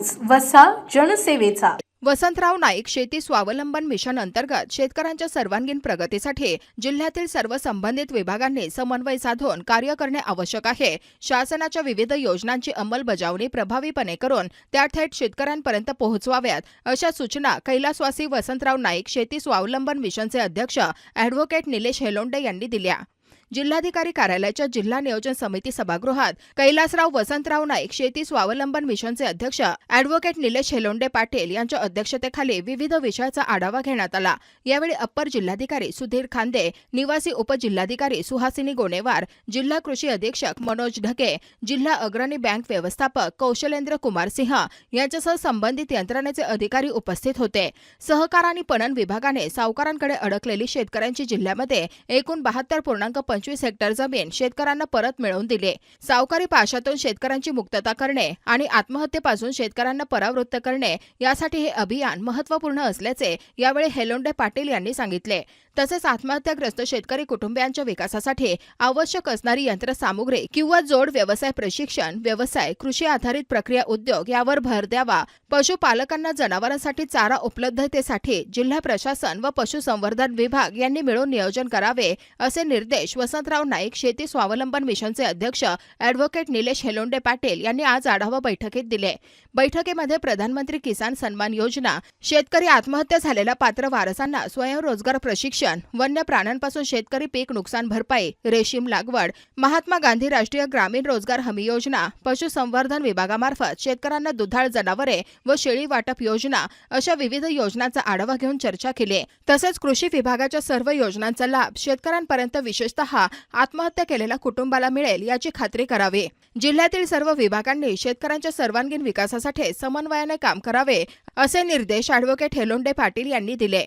News वसा जनसेवेचा. वसंतराव नाईक शेती स्वावलंबन मिशन अंतर्गत शेतकऱ्यांच्या सर्वांगीण प्रगतीसाठी जिल्ह्यातील सर्व संबंधित विभागांनी समन्वय साधून कार्य करणे आवश्यक आहे. शासनाच्या विविध योजनांची अंमलबजावणी प्रभावीपणे करून त्या थेट शेतकऱ्यांपर्यंत पोहोचवाव्यात अशा सूचना कैलासवासी वसंतराव नाईक शेती स्वावलंबन मिशनचे अध्यक्ष अॅडव्होकेट निलेश हेलोंडे यांनी दिल्या. जिल्हाधिकारी कार्यालयाच्या जिल्हा नियोजन समिती सभागृहात कैलासराव वसंतराव नाईक शेती स्वावलंबन मिशनचे अध्यक्ष अॅडव्होकेट निलेश हेलोंडे पाटील यांच्या अध्यक्षतेखाली विविध विषयाचा आढावा घेण्यात आला. यावेळी अप्पर जिल्हाधिकारी सुधीर खांदे निवासी उपजिल्हाधिकारी सुहासिनी गोणेवार जिल्हा कृषी अधीक्षक मनोज ढके जिल्हा अग्रणी बँक व्यवस्थापक कौशलेंद्र कुमार सिंह यांच्यासह संबंधित यंत्रणेचे अधिकारी उपस्थित होते. सहकार आणि पणन विभागाने सावकारांकडे अडकलेली शेतकऱ्यांची जिल्ह्यामध्ये एकूण बहात्तर पूर्णांक पंचवीस हेक्टर जमीन शेतकऱ्यांना परत मिळवून दिले. सावकारी पाशातून शेतकऱ्यांची मुक्तता करणे आणि आत्महत्येपासून शेतकऱ्यांना परावृत्त करणे यासाठी हे अभियान महत्त्वपूर्ण असल्याचे यावेळी हेलोंडे पाटील यांनी सांगितले. तसेच आत्महत्याग्रस्त शेतकरी कुटुंबियांच्या विकासासाठी आवश्यक असणारी यंत्रसामुग्री किंवा जोड व्यवसाय प्रशिक्षण व्यवसाय कृषी आधारित प्रक्रिया उद्योग यावर भर द्यावा. पशुपालकांना जनावरांसाठी चारा उपलब्धतेसाठी जिल्हा प्रशासन व पशुसंवर्धन विभाग यांनी मिळून नियोजन करावे असे निर्देश वसंतराव नाईक शेती स्वावलंबन मिशनचे अध्यक्ष अॅडव्होकेट निलेश हेलोंडे पाटील यांनी आज आढावा बैठकीत दिले. बैठकीमध्ये प्रधानमंत्री किसान सन्मान योजना शेतकरी आत्महत्या झालेल्या पात्र वारसांना स्वयंरोजगार प्रशिक्षण वन्य प्राण्यांपासून शेतकरी पीक नुकसान भरपाई रेशीम लागवड महात्मा गांधी राष्ट्रीय ग्रामीण रोजगार हमी योजना पशुसंवर्धन विभागामार्फत शेतकऱ्यांना दुधाळ जनावरे व शेळी वाटप योजना अशा विविध योजनांचा आढावा घेऊन चर्चा केली. तसेच कृषी विभागाच्या सर्व योजनांचा लाभ शेतकऱ्यांपर्यंत विशेषतः आत्महत्या केलेल्या कुटुंबाला मिळेल याची खात्री करावी. जिल्ह्यातील सर्व विभागांनी शेतकऱ्यांच्या सर्वांगीण विकासासाठी समन्वयाने काम करावे असे निर्देश अॅडव्होकेट हेलोंडे पाटील यांनी दिले.